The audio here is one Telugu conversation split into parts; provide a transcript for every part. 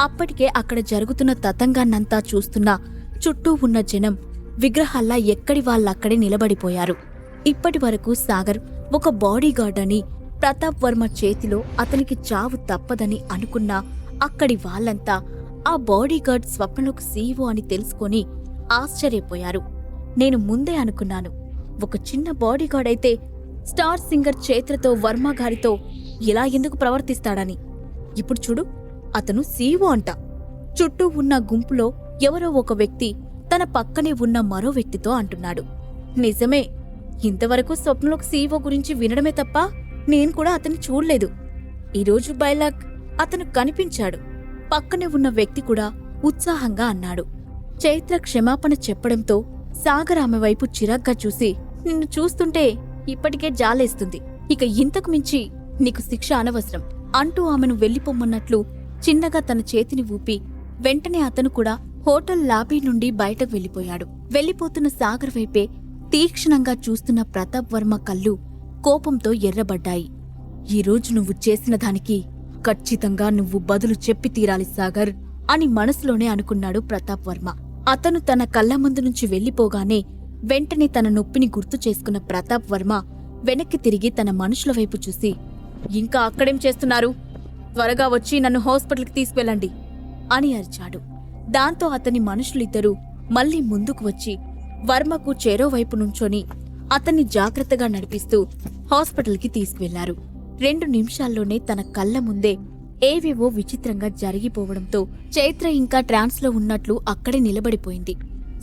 అప్పటికే అక్కడ జరుగుతున్న తతంగాన్నంతా చూస్తున్న చుట్టూ ఉన్న జనం విగ్రహాల్లా ఎక్కడి వాళ్ళక్కడే నిలబడిపోయారు. ఇప్పటి వరకు సాగర్ ఒక బాడీగార్డ్ అని ప్రతాప్ వర్మ చేతిలో అతనికి చావు తప్పదని అనుకున్న అక్కడి వాళ్ళంతా ఆ బాడీగార్డ్ స్వప్నలోకి సీఈఓ అని తెలుసుకొని ఆశ్చర్యపోయారు. నేను ముందే అనుకున్నాను ఒక చిన్న బాడీగార్డ్ అయితే స్టార్ సింగర్ చేతులతో వర్మ గారితో ఇలా ఎందుకు ప్రవర్తిస్తాడని. ఇప్పుడు చూడు అతను సీఓ అంట. చుట్టూ ఉన్న గుంపులో ఎవరో ఒక వ్యక్తి తన పక్కనే ఉన్న మరో వ్యక్తితో అంటున్నాడు. నిజమే ఇంతవరకు స్వప్నలోకి సీఓ గురించి వినడమే తప్ప నేను కూడా అతన్ని చూడలేదు. ఈరోజు బైలాక్ అతను కనిపించాడు. పక్కనే ఉన్న వ్యక్తి కూడా ఉత్సాహంగా అన్నాడు. చైత్ర క్షమాపణ చెప్పడంతో సాగర్ ఆమె వైపు చిరాగ్గా చూసి నిన్ను చూస్తుంటే ఇప్పటికే జాలేస్తుంది. ఇక ఇంతకు మించి నీకు శిక్ష అనవసరం అంటూ ఆమెను వెళ్ళిపోమ్మన్నట్లు చిన్నగా తన చేతిని ఊపి వెంటనే అతను కూడా హోటల్ లాబీ నుండి బయటకు వెళ్ళిపోయాడు. వెళ్ళిపోతున్న సాగర్ వైపే తీక్షణంగా చూస్తున్న ప్రతాప్ వర్మ కళ్ళు కోపంతో ఎర్రబడ్డాయి. ఈరోజు నువ్వు చేసిన దానికి ఖచ్చితంగా నువ్వు బదులు చెప్పి తీరాలి సాగర్ అని మనసులోనే అనుకున్నాడు ప్రతాప్ వర్మ. అతను తన కళ్ళ ముందు నుంచి వెళ్ళిపోగానే వెంటనే తన నొప్పిని గుర్తు చేసుకున్న ప్రతాప్ వర్మ వెనక్కి తిరిగి తన మనుషుల వైపు చూసి ఇంకా అక్కడేం చేస్తున్నారు? త్వరగా వచ్చి నన్ను హాస్పిటల్కి తీసుకెళ్ళండి అని అరిచాడు. దాంతో అతని మనుషులిద్దరూ మళ్ళీ ముందుకు వచ్చి వర్మకు చెరోవైపు నుంచొని అతన్ని జాగ్రత్తగా నడిపిస్తూ హాస్పిటల్కి తీసుకువెళ్ళారు రెండు నిమిషాల్లోనే తన కళ్ళ ముందే ఏవేవో విచిత్రంగా జరిగిపోవడంతో చైత్ర ఇంకా ట్రాన్స్లో ఉన్నట్లు అక్కడే నిలబడిపోయింది.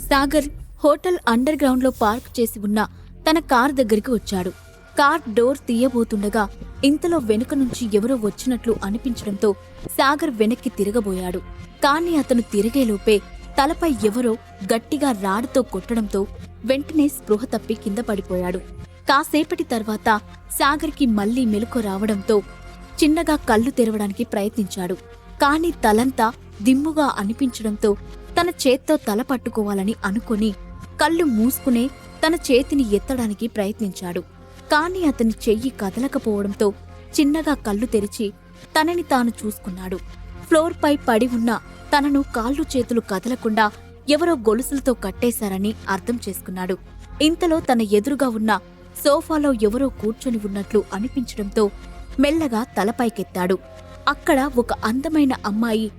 సాగర్ హోటల్ అండర్ గ్రౌండ్లో పార్క్ చేసి ఉన్న తన కార్ దగ్గరికి వచ్చాడు. కార్ డోర్ తీయబోతుండగా ఇంతలో వెనుక నుంచి ఎవరో వచ్చినట్లు అనిపించడంతో సాగర్ వెనక్కి తిరగబోయాడు. కాని అతను తిరిగేలోపే తలపై ఎవరో గట్టిగా రాడుతో కొట్టడంతో వెంటనే స్పృహ తప్పి కింద పడిపోయాడు. కాసేపటి తర్వాత సాగర్కి మళ్ళీ మెలకు రావడంతో చిన్నగా కళ్ళు తెరవడానికి ప్రయత్నించాడు. కాని తలంతా దిమ్ముగా అనిపించడంతో తన చేత్తో తల పట్టుకోవాలని అనుకొని కళ్ళు మూసుకునే తన చేతిని ఎత్తడానికి ప్రయత్నించాడు. కాని అతని చెయ్యి కదలకపోవడంతో చిన్నగా కళ్ళు తెరిచి తనని తాను చూసుకున్నాడు. ఫ్లోర్పై పడి ఉన్న తనను కాళ్ళు చేతులు కదలకుండా ఎవరో గొలుసులతో కట్టేశారని అర్థం చేసుకున్నాడు. ఇంతలో తన ఎదురుగా ఉన్న సోఫాలో ఎవరో కూర్చొని ఉన్నట్లు అనిపించడంతో మెల్లగా తలపైకెత్తాడు. అక్కడ ఒక అందమైన అమ్మాయి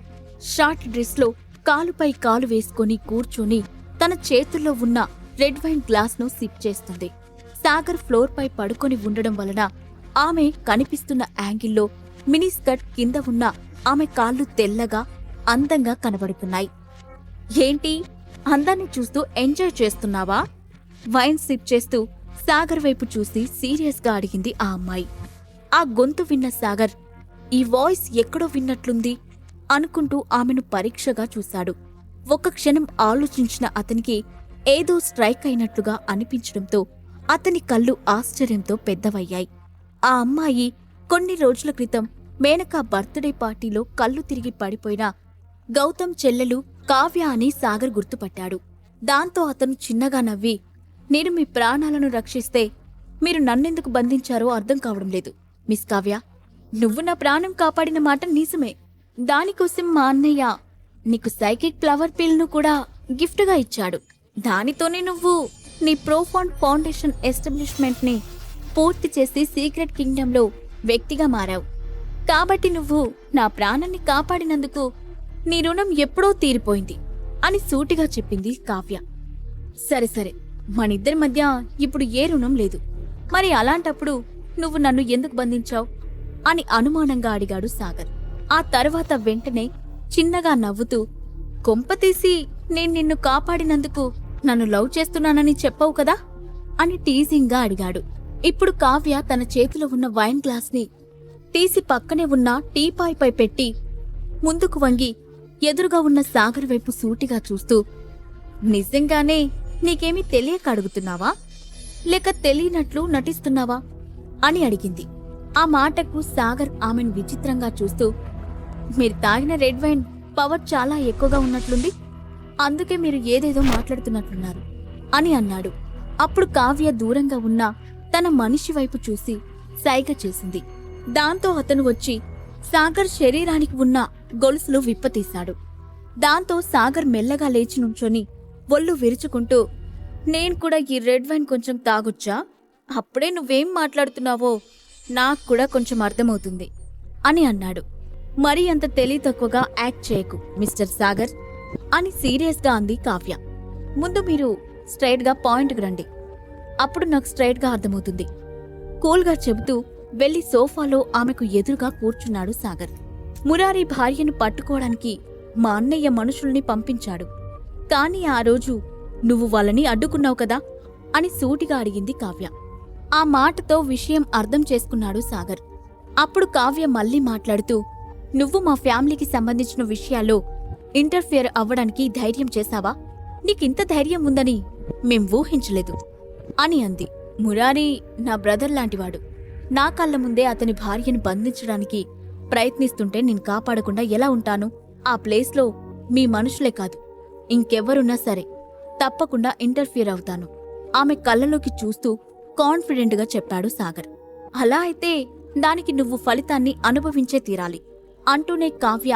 షార్ట్ డ్రెస్లో కాలుపై కాలు వేసుకొని కూర్చొని తన చేతుల్లో ఉన్న రెడ్ వైన్ గ్లాస్ను సిప్ చేస్తుంది. సాగర్ ఫ్లోర్పై పడుకొని ఉండడం వలన ఆమె కనిపిస్తున్న యాంగిల్లో మినీ స్కర్ట్ కింద ఉన్న ఆమె కాళ్ళు తెల్లగా అందంగా కనబడుతున్నాయి. ఏంటి? అందాన్ని చూస్తూ ఎంజాయ్ చేస్తున్నావా? వైన్ సిప్ చేస్తూ సాగర్ వైపు చూసి సీరియస్గా అడిగింది ఆ అమ్మాయి. ఆ గొంతు విన్న సాగర్ ఈ వాయిస్ ఎక్కడో విన్నట్లుంది అనుకుంటూ ఆమెను పరీక్షగా చూశాడు. ఒక్క క్షణం ఆలోచించిన అతనికి ఏదో స్ట్రైక్ అయినట్లుగా అనిపించడంతో అతని కళ్ళు ఆశ్చర్యంతో పెద్దవయ్యాయి. ఆ అమ్మాయి కొన్ని రోజుల క్రితం మేనకా బర్త్డే పార్టీలో కళ్ళు తిరిగి పడిపోయిన గౌతమ్ చెల్లెలు కావ్య అని సాగర్ గుర్తుపట్టాడు. దాంతో అతను చిన్నగా నవ్వి నేను మీ ప్రాణాలను రక్షిస్తే మీరు నన్నెందుకు బంధించారో అర్థం కావడం లేదు. మిస్ కావ్య నువ్వు నా ప్రాణం కాపాడిన మాట నిజమే దానికోసం మా అన్నయ్య నీకు సైకిక్ ఫ్లవర్ పీల్ను కూడా గిఫ్ట్గా ఇచ్చాడు. దానితోనే నువ్వు నీ ప్రోఫాండ్ ఫౌండేషన్ ఎస్టాబ్లిష్మెంట్ని పూర్తి చేసి సీక్రెట్ కింగ్డమ్లో వ్యక్తిగా మారావు. కాబట్టి నువ్వు నా ప్రాణాన్ని కాపాడినందుకు నీ రుణం ఎప్పుడో తీరిపోయింది అని సూటిగా చెప్పింది కావ్య. సరే సరే మనిద్దరి మధ్య ఇప్పుడు ఏ రుణం లేదు. మరి అలాంటప్పుడు నువ్వు నన్ను ఎందుకు బంధించావు? అని అనుమానంగా అడిగాడు సాగర్. ఆ తర్వాత వెంటనే చిన్నగా నవ్వుతూ కొంపతీసి నేను నిన్ను కాపాడినందుకు నన్ను లవ్ చేస్తున్నానని చెప్పవు కదా? అని టీజింగ్గా అడిగాడు. ఇప్పుడు కావ్య తన చేతిలో ఉన్న వైన్ గ్లాస్ని తీసి పక్కనే ఉన్న టీపాయ్పై పెట్టి ముందుకు వంగి ఎదురుగా ఉన్న సాగర్ వైపు సూటిగా చూస్తూ నిజంగానే నీకేమీ తెలియక అడుగుతున్నావా? లేక తెలియనట్లు నటిస్తున్నావా? అని అడిగింది. ఆ మాటకు సాగర్ ఆమెను విచిత్రంగా చూస్తూ మీరు తాగిన రెడ్ వైన్ పవర్ చాలా ఎక్కువగా ఉన్నట్లుంది. అందుకే మీరు ఏదేదో మాట్లాడుతున్నట్లున్నారు అని అన్నాడు. అప్పుడు కావ్య దూరంగా ఉన్న తన మనిషి వైపు చూసి సైగ చేసింది. దాంతో అతను వచ్చి సాగర్ శరీరానికి ఉన్న గొలుసులు విప్పతీశాడు. దాంతో సాగర్ మెల్లగా లేచి నుంచొని ఒళ్ళు విరుచుకుంటూ నేను కూడా ఈ రెడ్ వైన్ కొంచెం తాగొచ్చా? అప్పుడే నువ్వేం మాట్లాడుతున్నావో నాకు కూడా కొంచెం అర్థమవుతుంది అని అన్నాడు. మరీ అంత తెలివి తక్కువగా యాక్ట్ చేయకు మిస్టర్ సాగర్. అని సీరియస్గా అంది కావ్య. ముందు మీరు స్ట్రైట్గా పాయింట్కి రండి. అప్పుడు నాకు స్ట్రైట్గా అర్థమవుతుంది. కూల్గా చెబుతూ వెళ్ళి సోఫాలో ఆమెకు ఎదురుగా కూర్చున్నాడు సాగర్. మురారి భార్యను పట్టుకోవడానికి మా అన్నయ్య మనుషుల్ని పంపించాడు. కాని ఆ రోజు నువ్వు వాళ్ళని అడ్డుకున్నావు కదా? అని సూటిగా అడిగింది కావ్య. ఆ మాటతో విషయం అర్థం చేసుకున్నాడు సాగర్. అప్పుడు కావ్య మళ్ళీ మాట్లాడుతూ నువ్వు మా ఫ్యామిలీకి సంబంధించిన విషయాల్లో ఇంటర్ఫియర్ అవ్వడానికి ధైర్యం చేశావా? నీకింత ధైర్యం ఉందని మేం ఊహించలేదు అని అంది. మురారి నా బ్రదర్ లాంటివాడు. నా కళ్ళ ముందే అతని భార్యను బంధించడానికి ప్రయత్నిస్తుంటే నేను కాపాడకుండా ఎలా ఉంటాను? ఆ ప్లేస్లో మీ మనుషులే కాదు ఇంకెవ్వరున్నా సరే తప్పకుండా ఇంటర్ఫియర్ అవుతాను ఆమె కళ్ళలోకి చూస్తూ కాన్ఫిడెంట్గా చెప్పాడు సాగర్. అలా అయితే దానికి నువ్వు ఫలితాన్ని అనుభవించే తీరాలి అంటూనే కావ్య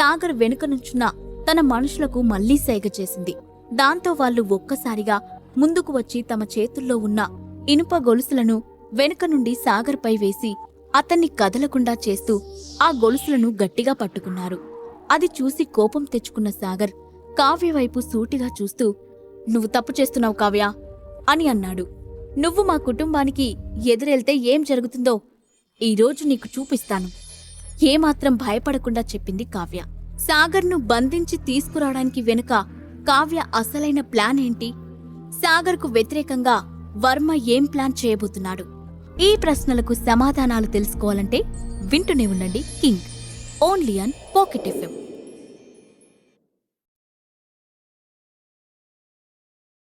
సాగర్ వెనుక నుంచున్న తన మనుషులకు మళ్ళీ సేగ చేసింది. దాంతో వాళ్ళు ఒక్కసారిగా ముందుకు వచ్చి తమ చేతుల్లో ఉన్న ఇనుప గొలుసులను వెనుక నుండి సాగర్పై వేసి అతన్ని కదలకుండా చేస్తూ ఆ గొలుసులను గట్టిగా పట్టుకున్నారు. అది చూసి కోపం తెచ్చుకున్న సాగర్ కావ్య వైపు సూటిగా చూస్తూ నువ్వు తప్పు చేస్తున్నావు కావ్య అని అన్నాడు. నువ్వు మా కుటుంబానికి ఎదురెళ్తే ఏం జరుగుతుందో ఈరోజు నీకు చూపిస్తాను. ఏమాత్రం భయపడకుండా చెప్పింది కావ్య. సాగర్ను బంధించి తీసుకురావడానికి వెనుక కావ్య అసలైన ప్లాన్ ఏంటి? సాగర్కు వ్యతిరేకంగా వర్మ ఏం ప్లాన్ చేయబోతున్నాడు? ఈ ప్రశ్నలకు సమాధానాలు తెలుసుకోవాలంటే వింటూనే ఉండండి king. Only on pocket FM.